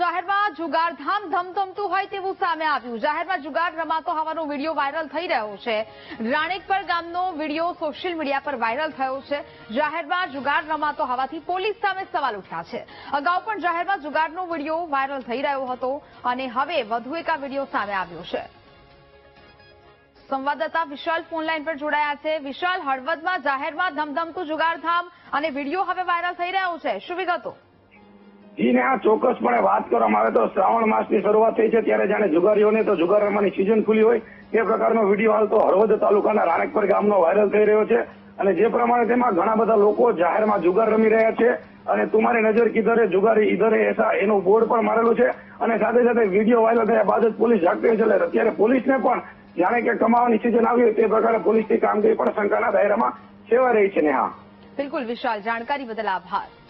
જાહેરમાં જુગારધામ ધમધમતું હોય તેવું સામે આવ્યું. જાહેરમાં જુગાર રમાતો હોવાનો વીડિયો વાયરલ થઈ રહ્યો છે. રાણેકપર ગામનો વીડિયો સોશિયલ મીડિયા પર વાયરલ થયો છે. જાહેરમાં જુગાર રમાતો હોવાથી પોલીસ સામે સવાલ ઉઠ્યા છે. અગાઉ પણ જાહેરમાં જુગારનો વીડિયો વાયરલ થઈ રહ્યો હતો અને હવે વધુ એક આ વીડિયો સામે આવ્યો છે. સંવાદદાતા વિશાલ ફોનલાઈન પર જોડાયા છે. વિશાલ, હળવદમાં જાહેરમાં ધમધમતું જુગારધામ અને વીડિયો હવે વાયરલ થઈ રહ્યો છે. શું વિગતો? જીને આ ચોક્કસપણે વાત કરવામાં આવે તો શ્રાવણ માસની શરૂઆત થઈ છે. ત્યારે જાણે જુગારીઓને તો જુગાર રમવાની સિઝન ખુલી હોય. તે પ્રકારનો વીડિયો હાલ તો હળવદ તાલુકાના રાણકપર ગામનો વાયરલ થઈ રહ્યો છે. અને જે પ્રમાણે તેમાં ઘણા બધા લોકો જાહેરમાં જુગાર રમી રહ્યા છે. અને તુમારી નજર કિધરે જુગારી ઇધરે એસા એનું બોર્ડ પણ મારેલું છે. અને સાથે સાથે વીડિયો વાયરલ થયા બાદ જ પોલીસ જાગતી છે. એટલે અત્યારે પોલીસને પણ જાણે કે કમાવાની સિઝન આવી તે પ્રકારે પોલીસની કામગીરી પણ શંકાના દાયરામાં સેવા રહી છે ને હા. બિલકુલ વિશાલ, જાણકારી બદલ આભાર.